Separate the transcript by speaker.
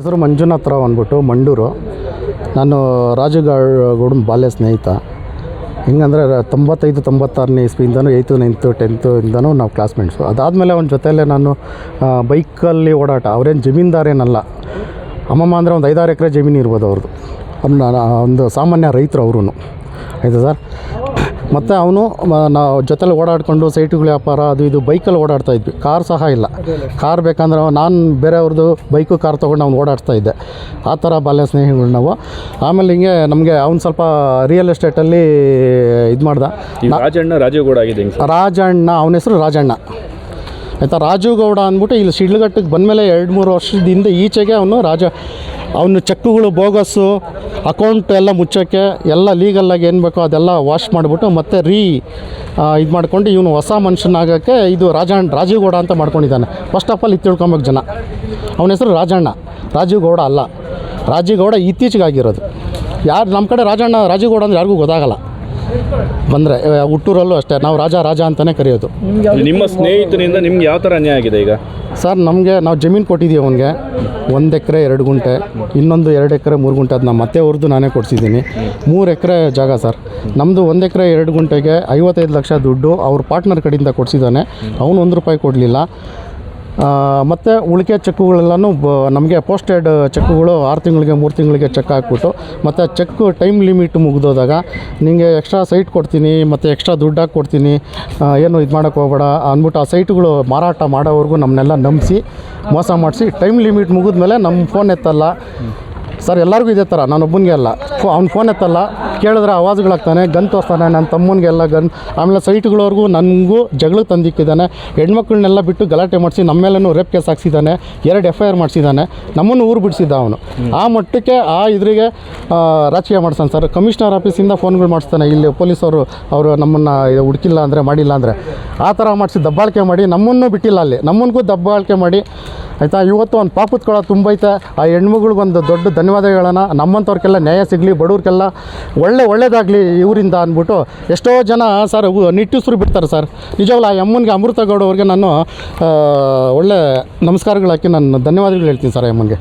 Speaker 1: ಹೆಸರು ಮಂಜುನಾಥ್ ರಾವ್ ಅಂದ್ಬಿಟ್ಟು ಮಂಡೂರು. ನಾನು ರಾಜುಗೌಡನ ಬಾಲ್ಯ ಸ್ನೇಹಿತ. ಹೆಂಗಂದರೆ ತೊಂಬತ್ತೈದು, ತೊಂಬತ್ತಾರನೇ ಇಸ್ವಿಯಿಂದನೂ ಏಯ್ತು, ನೈನ್ತು, ಟೆಂತು ಇಂದನೂ ನಾವು ಕ್ಲಾಸ್ಮೇಟ್ಸು ಅದಾದಮೇಲೆ ಅವನ ಜೊತೆಯಲ್ಲೇ ನಾನು ಬೈಕಲ್ಲಿ ಓಡಾಟ. ಅವ್ರೇನು ಜಮೀನ್ದಾರೇನಲ್ಲ. ಅಮ್ಮಮ್ಮ ಅಂದರೆ ಒಂದು ಐದಾರು ಎಕರೆ ಜಮೀನು ಇರ್ಬೋದು ಅವ್ರದ್ದು. ಅವ್ನ ಒಂದು ಸಾಮಾನ್ಯ ರೈತರು ಅವರು ಆಯಿತಾ ಸರ್? ಮತ್ತು ಅವನು ನಾವು ಜೊತೆಲಿ ಓಡಾಡಿಕೊಂಡು ಸೈಟುಗಳ ವ್ಯಾಪಾರ ಅದು ಇದು ಬೈಕಲ್ಲಿ ಓಡಾಡ್ತಾ ಇದ್ವಿ. ಕಾರ್ ಸಹ ಇಲ್ಲ. ಕಾರ್ ಬೇಕಂದ್ರೆ ನಾನು ಬೇರೆಯವ್ರದ್ದು ಬೈಕು ಕಾರ್ ತೊಗೊಂಡು ಅವ್ನು ಓಡಾಡ್ತಾ ಇದ್ದೆ. ಆ ಥರ ಬಾಲ್ಯ ಸ್ನೇಹಿಗಳು ನಾವು. ಆಮೇಲೆ ಹಿಂಗೆ ನಮಗೆ ಅವ್ನು ಸ್ವಲ್ಪ ರಿಯಲ್ ಎಸ್ಟೇಟಲ್ಲಿ ಇದು ಮಾಡ್ದ.
Speaker 2: ರಾಜಣ್ಣ ರಾಜೇಗೌಡ ಆಗಿದೆ
Speaker 1: ರಾಜಣ್ಣ ಅವನ ಹೆಸರು ರಾಜಣ್ಣ. ಆಯಿತಾ ರಾಜು ಗೌಡ ಅಂದ್ಬಿಟ್ಟು ಇಲ್ಲಿ ಸಿಡ್ಲಘಟ್ಟಕ್ಕೆ ಬಂದಮೇಲೆ ಎರಡು ಮೂರು ವರ್ಷದ ಹಿಂದೆ ಈಚೆಗೆ ಅವನು ರಾಜ, ಅವನು ಚೆಕ್ಗಳು ಬೋಗಸ್ಸು, ಅಕೌಂಟ್ ಎಲ್ಲ ಮುಚ್ಚೋಕ್ಕೆ ಎಲ್ಲ ಲೀಗಲ್ಲಾಗಿ ಏನು ಬೇಕೋ ಅದೆಲ್ಲ ವಾಶ್ ಮಾಡಿಬಿಟ್ಟು ಮತ್ತೆ ರೀ ಇದು ಮಾಡ್ಕೊಂಡು ಇವನು ಹೊಸ ಮನುಷ್ಯನಾಗೋಕ್ಕೆ ಇದು ರಾಜಣ್ಣ ರಾಜೀವ್ ಗೌಡ ಅಂತ ಮಾಡ್ಕೊಂಡಿದ್ದಾನೆ. ಫಸ್ಟ್ ಆಫ್ ಆಲ್ ಇದು ತಿಳ್ಕೊಬೇಕು ಜನ. ಅವನ ಹೆಸರು ರಾಜಣ್ಣ. ರಾಜೀವ್ ಗೌಡ ಅಲ್ಲ. ರಾಜೀವ್ ಗೌಡ ಇತ್ತೀಚೆಗೆ ಆಗಿರೋದು. ಯಾರು ನಮ್ಮ ಕಡೆ ರಾಜಣ್ಣ, ರಾಜೀವ್ ಗೌಡ ಅಂದ್ರೆ ಯಾರಿಗೂ ಗೊತ್ತಾಗಲ್ಲ. ಬಂದರೆ ಹುಟ್ಟೂರಲ್ಲೂ ಅಷ್ಟೇ ನಾವು ರಾಜ ರಾಜ ಅಂತಲೇ ಕರೆಯೋದು.
Speaker 2: ನಿಮ್ಮ ಸ್ನೇಹಿತನಿಂದ ನಿಮ್ಗೆ ಯಾವ ಥರ ಅನ್ಯಾಯ ಆಗಿದೆ ಈಗ?
Speaker 1: ಸರ್ ನಮಗೆ ನಾವು ಜಮೀನು ಕೊಟ್ಟಿದ್ದೀವಿ ಅವನಿಗೆ. ಒಂದು ಎಕರೆ ಎರಡು ಗುಂಟೆ ಇನ್ನೊಂದು ಎರಡು ಎಕರೆ ಮೂರು ಗುಂಟೆ ಅದು ನಮ್ಮ ಮತ್ತೆ ಅವ್ರದ್ದು ನಾನೇ ಕೊಡ್ಸಿದ್ದೀನಿ. ಮೂರು ಎಕರೆ ಜಾಗ ಸರ್. ನಮ್ಮದು ಒಂದು ಎಕರೆ ಎರಡು ಗುಂಟೆಗೆ ಐವತ್ತೈದು ಲಕ್ಷ ದುಡ್ಡು ಅವ್ರ ಪಾರ್ಟ್ನರ್ ಕಡೆಯಿಂದ ಕೊಡಿಸಿದ್ದಾನೆ. ಅವನು ಒಂದು ರೂಪಾಯಿ ಕೊಡಲಿಲ್ಲ. ಮತ್ತು ಉಳಿಕೆ ಚೆಕ್ಕುಗಳೆಲ್ಲನೂ ಬ, ನಮಗೆ ಪೋಸ್ಟೆಡ್ ಚೆಕ್ಕುಗಳು ಆರು ತಿಂಗಳಿಗೆ, ಮೂರು ತಿಂಗಳಿಗೆ ಚೆಕ್ ಹಾಕ್ಬಿಟ್ಟು, ಮತ್ತು ಚೆಕ್ ಟೈಮ್ ಲಿಮಿಟ್ ಮುಗಿದೋದಾಗ ನಿಮಗೆ ಎಕ್ಸ್ಟ್ರಾ ಸೈಟ್ ಕೊಡ್ತೀನಿ, ಮತ್ತು ಎಕ್ಸ್ಟ್ರಾ ದುಡ್ಡು ಹಾಕಿ ಕೊಡ್ತೀನಿ ಏನು ಇದು ಮಾಡೋಕ್ಕೆ ಹೋಗಬೇಡ ಅಂದ್ಬಿಟ್ಟು ಆ ಸೈಟ್ಗಳು ಮಾರಾಟ ಮಾಡೋವರೆಗೂ ನಮ್ಮನ್ನೆಲ್ಲ ನಂಬಿಸಿ, ಮೋಸ ಮಾಡಿಸಿ, ಟೈಮ್ ಲಿಮಿಟ್ ಮುಗಿದ್ಮೇಲೆ ನಮ್ಮ ಫೋನ್ ಎತ್ತಲ್ಲ. ಸರ್, ಎಲ್ಲರಿಗೂ ಇದೇ ಥರ. ನಾನೊಬ್ಬನಿಗೆ ಅಲ್ಲ. ಫೋ ಅವ್ನು ಫೋನ್ ಎತ್ತಲ್ಲ. ಕೇಳಿದ್ರೆ ಆವಾಜ್ಗಳಾಗ್ತಾನೆ ಗನ್ ತೋರಿಸ್ತಾನೆ, ನನ್ನ ತಮ್ಮನಿಗೆಲ್ಲ ಗನ್ ಆಮೇಲೆ ಸೈಟ್ಗಳವ್ರಿಗೂ ನನಗೂ ಜಗಳಕ್ಕೆ ತಂದಿಕ್ಕಿದ್ದಾನೆ. ಹೆಣ್ಮಕ್ಳನ್ನೆಲ್ಲ ಬಿಟ್ಟು ಗಲಾಟೆ ಮಾಡಿಸಿ ನಮ್ಮೇಲೂ ರೇಪ್ ಕೇಸ್ ಹಾಕ್ಸಿದ್ದಾನೆ, ಎರಡು ಎಫ್ ಐ ಆರ್ ಮಾಡಿಸಿದ್ದಾನೆ. ನಮ್ಮನ್ನು ಊರು ಬಿಡಿಸಿದ್ದ ಅವನು. ಆ ಮಟ್ಟಕ್ಕೆ ಆ ಇದ್ರಿಗೆ ರಾಜಕೀಯ ಮಾಡ್ತಾನೆ ಸರ್. ಕಮಿಷನರ್ ಆಫೀಸಿಂದ ಫೋನ್ಗಳು ಮಾಡಿಸ್ತಾನೆ. ಇಲ್ಲಿ ಪೊಲೀಸವರು ಅವರು ನಮ್ಮನ್ನು ಹುಡುಕಿಲ್ಲ ಅಂದರೆ, ಮಾಡಿಲ್ಲ ಅಂದರೆ. ಆ ಥರ ಮಾಡಿಸಿ ದಬ್ಬಾಳಿಕೆ ಮಾಡಿ ನಮ್ಮನ್ನು ಬಿಟ್ಟಿಲ್ಲ ಅಲ್ಲಿ. ನಮ್ಮನಿಗೂ ದಬ್ಬಾಳಿಕೆ ಮಾಡಿ. ಆಯಿತಾ? ಇವತ್ತು ಒಂದು ಪಾಪದ ಕೊಳ ತುಂಬೈತೆ. ಆ ಹೆಣ್ಮಗಳಿಗೊಂದು ದೊಡ್ಡ ಧನ್ಯವಾದ ಹೇಳೋಣ ನಮ್ಮಂಥವ್ರಿಗೆಲ್ಲ ನ್ಯಾಯ ಸಿಗಲಿ ಬಡವ್ರಿಗೆಲ್ಲ ಒಳ್ಳೆ ಒಳ್ಳೇದಾಗಲಿ ಇವರಿಂದ ಅಂದ್ಬಿಟ್ಟು ಎಷ್ಟೋ ಜನ ಸರ್ ನಿಟ್ಟುಸಿರು ಬಿಡ್ತಾರೆ ಸರ್. ನಿಜವಾಗ್ಲೂ ಆ ಅಮ್ಮನಿಗೆ ಅಮೃತ ಗೌಡವ್ರಿಗೆ ನಾನು ಒಳ್ಳೆ ನಮಸ್ಕಾರಗಳು ಹಾಕಿ ನಾನು ಧನ್ಯವಾದಗಳು ಹೇಳ್ತೀನಿ ಸರ್ ಅಮ್ಮನಿಗೆ